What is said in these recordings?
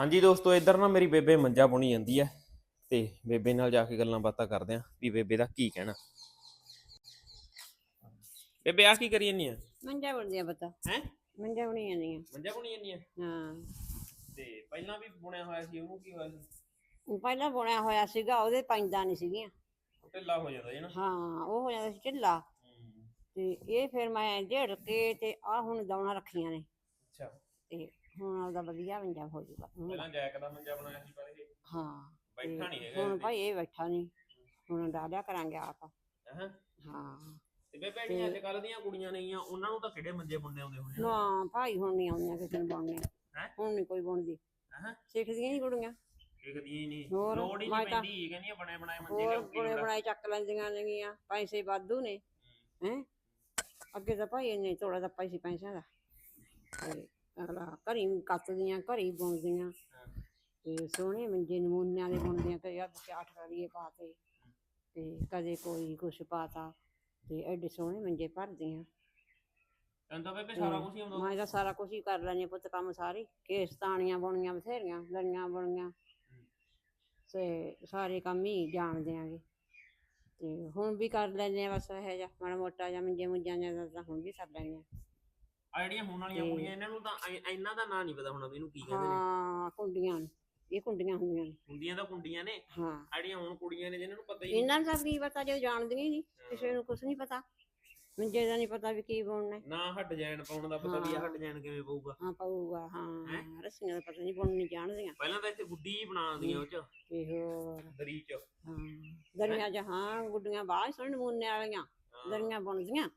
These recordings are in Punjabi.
ਹਾਂਜੀ ਦੋਸਤੋ ਇੱਧਰ ਨਾ ਮੇਰੀ ਬੇਬੇ ਮੰਜਾ ਬੁਣੀ ਜਾਂਦੀ ਹੈ ਤੇ ਬੇਬੇ ਨਾਲ ਜਾ ਕੇ ਗੱਲਾਂ ਬਾਤਾਂ ਕਰਦੇ ਆਂ ਵੀ ਬੇਬੇ ਦਾ ਕੀ ਕਹਿਣਾ। ਬੇਬੇ ਆ ਕੀ ਕਰੀ ਜਾਂਦੀ ਆ? ਮੰਜਾ ਬਣਦੀਆਂ ਪਤਾ। ਹੈ? ਮੰਜਾ ਬਣੀ ਜਾਂਦੀਆਂ ਮੰਜਾ ਬੁਣੀ ਜਾਂਦੀ ਆ? ਹਾਂ। ਤੇ ਪਹਿਲਾਂ ਵੀ ਬੁਣਿਆ ਹੋਇਆ ਸੀ ਉਹਨੂੰ ਕੀ ਹੋਇਆ ਸੀ? ਉਹ ਪਹਿਲਾਂ ਬੁਣਿਆ ਹੋਇਆ ਸੀਗਾ ਉਹਦੇ ਪੈਂਦਾ ਨਹੀਂ ਸੀਗੀਆਂ। ਢਿੱਲਾ ਹੋ ਜਾਂਦਾ ਜੀ ਨਾ। ਹਾਂ ਉਹ ਹੋ ਜਾਂਦਾ ਸੀ ਢਿੱਲਾ। ਹੂੰ, ਤੇ ਇਹ ਫਿਰ ਮੈਂ ਝੜ ਕੇ ਤੇ ਆ ਹੁਣ ਦੌਣਾ ਰੱਖੀਆਂ ਨੇ। ਅੱਛਾ। ਤੇ ਹੁਣ ਉਹਦਾ ਵਧੀਆ ਮੰਜਾ ਹੋ ਹੁਣ- ਪਹਿਲਾਂ ਜੈਕ ਦਾ ਮੰਜਾ ਬਣਾਇਆ ਸੀ ਪਰ ਇਹ। ਹਾਂ ਤੇ ਬੈਠਾ ਨਹੀਂ ਹੈਗਾ ਹੁਣ ਭਾਈ ਇਹ ਬੈਠਾ ਨਹੀਂ ਹੁਣ ਡਾਲਿਆ ਕਰਾਂਗੇ ਆਪ। ਤੇ। ਹੈਂ? ਹਾਂ। ਤੇ ਬੇਬੇ ਜਿਹੜੀਆਂ ਅੱਜ ਕੱਲ ਦੀਆਂ ਕੁੜੀਆਂ ਨੇਗੀਆਂ ਉਹਨਾਂ ਨੂੰ ਤਾਂ ਕਿਹੜੇ ਮੰਜੇ ਬੁਣਨੇ ਆਉਂਦੇ ਹੋਣੇ। ਨਾ ਭਾਈ ਹੁਣ ਨਹੀਂ ਆਉਂਦੀਆਂ ਕਿਸੇ ਨੂੰ ਬਣਨੇ। ਹੈਂ? ਹੁਣ ਨਹੀਂ ਕੋਈ ਬਣਦੀ। ਹੈਂ? ਸਿੱਖਦੀਆਂ ਨਹੀਂ ਕੁੜੀਆਂ। ਦੇਖਦੀਆਂ ਹੀ ਨਹੀਂ। ਹੋਰ, ਲੋੜ ਹੀ ਮੈਂ ਨਹੀਂ ਤਾਂ- ਪੈਂਦੀ ਕਹਿੰਦੀਆਂ ਬਣੇ ਬਣਾਏ ਮੰਜੇ ਹੋਰ ਲਿਆਉਂਦੀ ਬੁਣੇ। ਬਣਾਏ ਚੱਕ ਲੈਂਦੀਆਂ ਨੇਗੀਆਂ ਪੈਸੇ ਵਾਧੂ ਨੇ। ਹੈ। ਅੱਗੇ ਤਾਂ ਭਾਈ ਇੰਨੇ ਤੋੜਾ ਦਾ ਪੈਸੇ ਪੈਸਿਆਂ ਦਾ। ਤੇ ਅਗਲਾ ਘਰੀ ਕੱਤਦੀਆਂ ਘਰੀ ਬੁਣਦੀਆਂ। ਤੇ ਸੋਹਣੇ ਮੰਜੇ ਨਮੂਨਿਆਂ ਦੇ ਬੁਣਦੀਆਂ ਤੇ ਯਾਰ ਚਾਠ ਕਰੀਏ ਪਾਤੇ ਤੇ ਕਦੇ ਕੋਈ ਕੁਛ ਪਾਤਾ ਤੇ ਐਡੇ ਸੋਹਣੇ ਮੰਜੇ ਭਰਦੀਆਂ। ਤੈਨੂੰ ਤਾਂ ਬੇਬੇ ਸਾਰਾ ਕੁਝ ਹੀ ਆਉਂਦਾ। ਮੈਂ ਤਾਂ ਸਾਰਾ ਕੁਝ ਹੀ ਕਰ ਲੈਣੀ ਪੁੱਤ ਕੰਮ ਸਾਰੇ। ਕੇਸ ਤਾਣੀਆਂ ਬੁਣੀਆਂ ਬਥੇਰੀਆਂ ਲੜੀਆਂ ਬੁਣੀਆਂ ਤੇ ਸਾਰੇ ਕੰਮ ਹੀ ਜਾਣਦੇ ਆਂਗੇ। ਤੇ ਹੁਣ ਵੀ ਕਰ ਲੈਂਦੇ ਆ ਬਸ ਇਹ ਜਿਹਾ ਮਾੜਾ ਮੋਟਾ ਜਿਹਾ ਮੰਜੇ ਮੁੰਜਾਂ ਜਿਹਾ ਤਾਂ ਹੁਣ ਵੀ ਕਰ ਲੈਂਦੇ ਆ ਆ ਜਿਹੜੀਆਂ ਹੁਣ ਵਾਲੀਆਂ ਕੁੜੀਆਂ ਇਹਨਾਂ ਨੂੰ ਤਾਂ ਐ- ਇਹਨਾਂ ਦਾ ਨਾਂ ਨਹੀਂ ਪਤਾ ਹੋਣਾ ਵੀ ਇਹਨੂੰ ਕੀ ਕਹਿੰਦੇ ਨੇ। ਹਾਂ ਕੁੰਡੀਆਂ ਨੇ। ਇਹ ਕੁੰਡੀਆਂ ਹੁੰਦੀਆਂ ਨੇ। ਹੁੰਦੀਆਂ ਤਾਂ ਕੁੰਡੀਆਂ ਨੇ। ਹਾਂ। ਆ ਜਿਹੜੀਆਂ ਹੁਣ ਕੁੜੀਆਂ ਨੇ ਜਿਨ੍ਹਾਂ ਨੂੰ ਪਤਾ ਹੀ ਨਹੀਂ। ਇਹਨਾਂ ਨੂੰ ਤਾਂ ਕੀ ਪਤਾ ਜੋ ਜਾਣਦੀਆਂ ਹੀ ਨਹੀਂ ਕਿਸੇ ਨੂੰ ਕੁਝ ਨਹੀਂ ਪਤਾ। ਮੰਜੇ ਦਾ ਨਹੀਂ ਪਤਾ ਵੀ ਕੀ ਬੁਣਨਾ ਹੈ। ਨਾ ਹੱਟ ਜਾਣ ਪਾਉਣ ਦਾ ਪਤਾ ਵੀ ਆ ਹਾਂ। ਹੱਟ ਜਾਣ ਕਿਵੇਂ ਪਊਗਾ। ਹਾਂ ਪਊਗਾ ਹਾਂ। ਰੱਸੀਆਂ ਦਾ ਪਤਾ ਨਹੀਂ ਬੁਣਨੀ ਜਾਣਦੀਆਂ। ਪਹਿਲਾਂ ਤਾਂ ਇੱਥੇ ਗੁੱਡੀ ਹੀ ਬਣਾ ਦਿੰਦੀਆਂ ਉਹ ਚ। ਹੋਰ ਦਰੀ ਚ। ਹਾਂ। ਦਰੀਆਂ ਜਹਾਂ ਗੁੱਡੀਆਂ ਬਾਹਰ ਸੋਹਣੇ ਨਮੂਨੇ ਵਾਲੀਆਂ। ਹਾਂ। ਦਰੀਆਂ ਬੁਣਦੀਆਂ।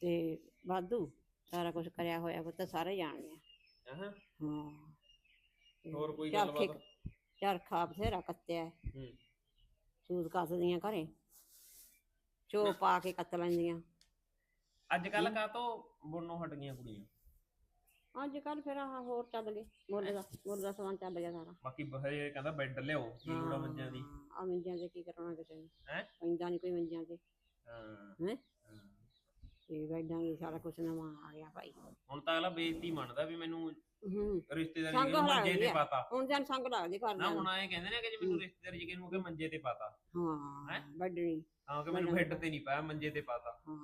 ਤੇ ਵਾਧੂ। ਸਾਰਾ ਕੁਝ ਕਰਿਆ ਹੋਇਆ ਪੁੱਤ ਸਾਰੇ ਜਾਣਦੇ ਆ। ਹਾਂ? ਹਾਂ। ਹੋਰ ਕੋਈ ਚਰਖੇ- ਗੱਲਬਾਤ? ਚਰਖਾ ਬਥੇਰਾ ਕੱਤਿਆ ਹੈ। ਹੂੰ। ਸੂਤ ਕੱਤਦੀਆਂ ਘਰੇ। ਚੋ ਪਾ ਕੇ ਕੱਤ ਲੈਂਦੀਆਂ। ਅੱਜ ਕੱਲ ਕਾ ਤੋਂ ਬੁਣਨੋਂ ਹਟ ਗਈਆਂ ਕੁੜੀਆਂ? ਅੱਜ ਕੱਲ ਫਿਰ ਆਹ ਹੋਰ ਚੱਲ ਗਏ। ਮੁੱਲ ਦਾ ਮੁੱਲ ਦਾ ਸਮਾਨ ਚੱਲ ਗਿਆ ਸਾਰਾ। ਬਾਕੀ ਬਹੇ ਕਹਿੰਦਾ ਬੈੱਡ ਲਿਆਓ ਕੀ ਲੋੜਾ ਮੰਜਿਆਂ ਦੀ? ਆ ਮੰਜਿਆਂ ਤੇ ਕੀ ਕਰਾਉਣਾ ਕਿਸੇ ਨੇ? ਹੈਂ? ਪੈਂਦਾ ਨਹੀਂ ਕੋਈ ਮੰਜਿਆਂ ਤੇ। ਹਾਂ। ਹੈਂ? ਹਾਂ। ਤੇ ਬੈਡਾਂ ਦੀ ਸਾਰਾ ਕੁਝ ਨਵਾਂ ਆ ਗਿਆ ਭਾਈ। ਹੁਣ ਤਾਂ ਅਗਲਾ ਬੇਇੱਜ਼ਤੀ ਮੰਨਦਾ ਵੀ ਮੈਨੂੰ ਹੂੰ ਰਿਸ਼ਤੇਦਾਰੀ ਸੰਗ ਨੂੰ ਮੰਜੇ ਤੇ ਆ। ਪਾਤਾ। ਹੁਣ ਜਾਂ ਸੰਗ ਲੱਗਦੀ ਨਾ ਕਰਨਾ ਹੁਣ ਆਏ ਕਹਿੰਦੇ ਨੇ ਕਿ ਜੇ ਮੈਨੂੰ ਰਿਸ਼ਤੇਦਾਰੀ ਜੀ ਕਿਹਨੂੰ ਕਿ ਮੰਜੇ ਤੇ ਪਾਤਾ। ਹਾਂ ਹੈਂ? ਵੱਡਣੀ ਹਾਂ ਕਿ ਮੈਨੂੰ ਬੈੱਡ ਤੇ ਨਹੀਂ ਪਾਇਆ ਮੰਜੇ ਤੇ ਪਾਤਾ। ਹਾਂ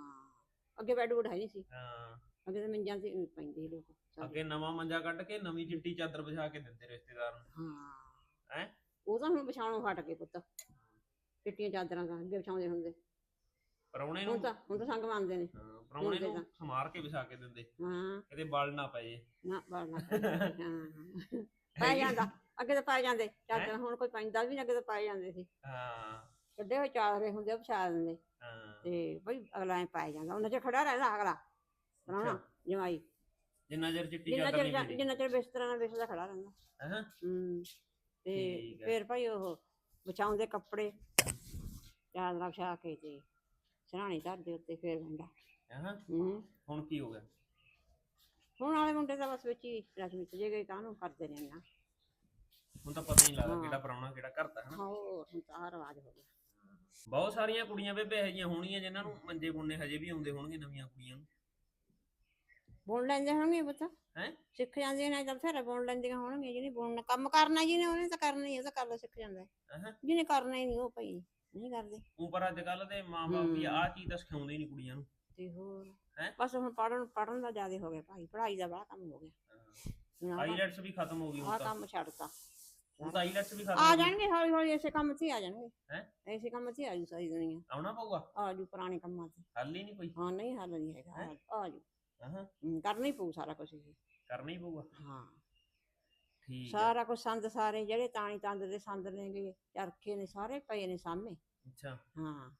ਅੱਗੇ ਬੈੱਡ ਹੈ ਨਹੀਂ ਸੀ। ਹਾਂ। ਅੱਗੇ ਤਾਂ ਮੰਜਾਂ ਤੇ ਪੈਂਦੇ ਸੀ ਲੋਕ ਸਾਰੇ। ਅੱਗੇ ਨਵਾਂ ਮੰਜਾ ਕੱਢ ਕੇ ਨਵੀਂ ਚਿੱਟੀ ਚਾਦਰ ਵਿਛਾ ਕੇ ਦਿੰਦੇ ਰਿਸ਼ਤੇਦਾਰ ਨੂੰ। ਹਾਂ। ਹੈਂ? ਉਹ ਤਾਂ ਹੁਣ ਵਿਛਾਣੋਂ ਹਟ ਗਏ ਪੁੱਤ। ਚਿੱਟੀਆਂ ਚਾਦਰਾਂ ਦਾ ਅੱਗੇ ਵਿਛਾਉਂਦੇ ਹੁੰਦੇ। ਪਰੌਣੇ ਹੁਣ ਨੂੰ ਤਾਂ ਹੁਣ ਤਾਂ ਸੰਗ ਮੰਨਦੇ ਨੇ। ਹਾਂ, ਤੇ ਨੂੰ ਸਮਾਰ ਕੇ ਵਿਛਾ ਕੇ ਦਿੰਦੇ। ਹਾਂ। ਕਿਤੇ ਬਲ ਨਾ ਪਏ। ਨਾ ਬੜਨਾ ਹਾਂ। ਪੈ ਜਾਂਦਾ। ਅੱਗੇ ਤਾਂ ਪੈ ਜਾਂਦੇ। ਚਾਦਰ ਹੁਣ ਕੋਈ ਪੈਂਦਾ ਵੀ ਅੱਗੇ ਤਾਂ ਪੈ ਜਾਂਦੇ ਸੀ। ਹਾਂ। ਕੱਢੇ ਹੋਏ ਚਾਦਰੇ ਹੁੰਦੇ ਉਹ ਵਿਛਾ ਦਿੰਦੇ। ਹਾਂ। ਤੇ ਬਈ ਅਗਲਾ ਐ ਪੈ ਜਾਂਦਾ। ਉਹਨਾਂ ਚ ਖੜਾ ਰਹਿੰਦਾ ਅਗਲਾ। ਪ੍ਰਾਹੁਣਾ ਅੱਛਾ। ਜਮਾਈ ਜਿੰਨਾ ਚਿਰ ਚਿੱਟੀ ਜਿੰਨਾ ਚਾਦਰ ਨਹੀਂ ਚਿਰ ਮਿਲੀ। ਜਿੰਨਾ ਚਿਰ ਬਿਸਤਰਾ ਨਾਲ ਬਿਸਤਰਾ ਖੜਾ ਰਹਿੰਦਾ। ਹਾਂ? ਹੂੰ। ਤੇ ਠੀਕ। ਫਿਰ ਭਾਈ ਉਹ ਵਿਛਾਉਂਦੇ ਕੱਪੜੇ। ਚਾਦਰਾਂ ਵਿਛਾ ਕੇ ਤੇ ਸਰਾਣੀ ਧਰਦੇ ਉੱਤੇ ਫਿਰ ਹੂੰ। ਹੁਣ ਕੀ ਹੋ ਗਿਆ? ਹੁਣ ਵਾਲੇ ਮੁੰਡੇ ਤਾਂ ਬਸ ਵਿੱਚ ਹੀ ਰਸਮੀ ਚ ਜੇ ਗਏ ਕਾਹਨੂੰ ਕਰਦੇ ਨੇ ਨਾ ਹੁਣ ਤਾਂ ਪਤਾ ਹੀ ਨਹੀਂ ਲੱਗਦਾ। ਕਿਹੜਾ ਪ੍ਰਾਹੁਣਾ ਕਿਹੜਾ ਕਰਦਾ ਹੈ ਹੋਰ ਹੁਣ ਤਾਂ ਆਹ ਰਿਵਾਜ ਹੋ ਗਿਆ। ਬਹੁਤ ਸਾਰੀਆਂ ਕੁੜੀਆਂ ਬੇਬੇ ਇਹੋ ਜਿਹੀਆਂ ਹੋਣਗੀਆਂ ਜਿਨ੍ਹਾਂ ਨੂੰ ਮੰਜੇ ਬੁਣਨੇ ਹਜੇ ਵੀ ਆਉਂਦੇ ਹੋਣਗੇ ਨਵੀਆਂ ਕੁੜੀਆਂ ਨੂੰ। ਬੁਣ ਲੈਂਦੇ ਹੋਣਗੇ ਪੁੱਤ। ਹੈਂ? ਸਿੱਖ ਜਾਂਦੀਆਂ ਨੇ ਤਾਂ ਬਥੇਰਾ ਬੁਣ ਲੈਂਦੀਆਂ ਹੋਣਗੀਆਂ ਜਿਹਨੇ ਬੁਣਨਾ ਕੰਮ ਕਰਨਾ ਜਿਹਨੇ ਉਹਨੇ ਤਾਂ ਕਰਨਾ ਹੀ ਉਹ ਤਾਂ ਕਰ ਲੈ ਸਿੱਖ ਜਾਂਦਾ। ਹੈ। ਹਾਂ ਜਿਹਨੇ ਕਰਨਾ ਹੀ ਨਹੀਂ ਉਹ ਭਾਈ। ਨਹੀਂ ਕਰਦੇ। ਉਪਰ ਅੱਜ ਕੱਲ ਦੇ ਮਾਪੇ ਵੀ। ਆਹ ਚੀਜ਼ ਤਾਂ ਸਿਖਾਉਂਦੇ ਹੀ ਨਹੀਂ ਕੁੜੀਆਂ ਨੂੰ। ਤੇ ਹੋਰ? ਹੈਂ? ਬਸ ਹੁਣ ਪੜਨ ਪੜਨ ਦਾ ਜ਼ਿਆਦਾ ਹੋ ਗਿਆ ਭਾਈ। ਪੜ੍ਹਾਈ ਦਾ ਬੜਾ ਕੰਮ ਹੋ ਗਿਆ। ਆਈਲੈਟਸ ਵੀ ਖਤਮ ਹੋ ਗਈ ਹੁਣ ਆਹ ਤਾਂ। ਕੰਮ ਛੱਡਤਾ। ਹੁਣ ਤਾਂ ਆਈਲੈਟਸ ਵੀ ਖਤਮ ਆ ਹੋ ਗਈ। ਜਾਣਗੇ ਹੌਲੀ ਹੌਲੀ ਇਸੇ ਕੰਮ 'ਚ ਹੀ ਆ ਜਾਣਗੇ। ਹੈਂ? ਇਸੇ ਕੰਮ 'ਚ ਹੀ ਆ ਜੂ ਸਾਰੀ ਦੁਨੀਆ। ਆਉਣਾ ਪਊਗਾ? ਆ ਜੂ ਪੁਰਾਣੇ ਕੰਮਾਂ 'ਚ। ਹੱਲ ਹੀ ਨਹੀਂ ਕੋਈ। ਹਾਂ ਨਹੀਂ ਹੱਲ ਨਹੀਂ ਹੈਗਾ। ਆ- ਆ ਜੂ ਹਾਂ ਕਰਨਾ ਹੀ ਪਊ ਸਾਰਾ ਕੁਝ ਕਰਨਾ ਹੀ ਪਊਗਾ। ਹਾਂ। ਠੀਕ ਸਾਰਾ ਕੁਝ ਸੰਦ ਸਾਰੇ ਜਿਹੜੇ ਤਾਣੀ ਤੰਦ ਦੇ ਸੰਦ ਨੇਗੇ ਚਰਖੇ ਨੇ ਸਾਰੇ ਪਏ ਨੇ ਸਾਹਮਣੇ। ਅੱਛਾ। ਹਾਂ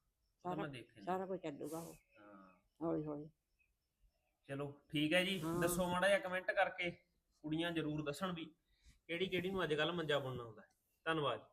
ਉਹ ਤਾਂ ਸਾਰਾ ਮੈਂ ਦੇਖਿਆ। ਨੀ। ਸਾਰਾ ਕੁਝ ਚੱਲੂਗਾ ਉਹ। ਹਾਂ। ਹੌਲੀ ਹੌਲੀ। ਚਲੋ ਠੀਕ ਹੈ ਜੀ। ਹਾਂ। ਦੱਸੋ ਮਾੜਾ ਜਿਹਾ ਕਮੈਂਟ ਕਰਕੇ ਕੁੜੀਆਂ ਜ਼ਰੂਰ ਦੱਸਣ ਵੀ ਕਿਹੜੀ ਕਿਹੜੀ ਨੂੰ ਅੱਜ ਕੱਲ ਮੰਜਾ ਬੁਣਨਾ ਆਉਂਦਾ ਹੈ। ਧੰਨਵਾਦ।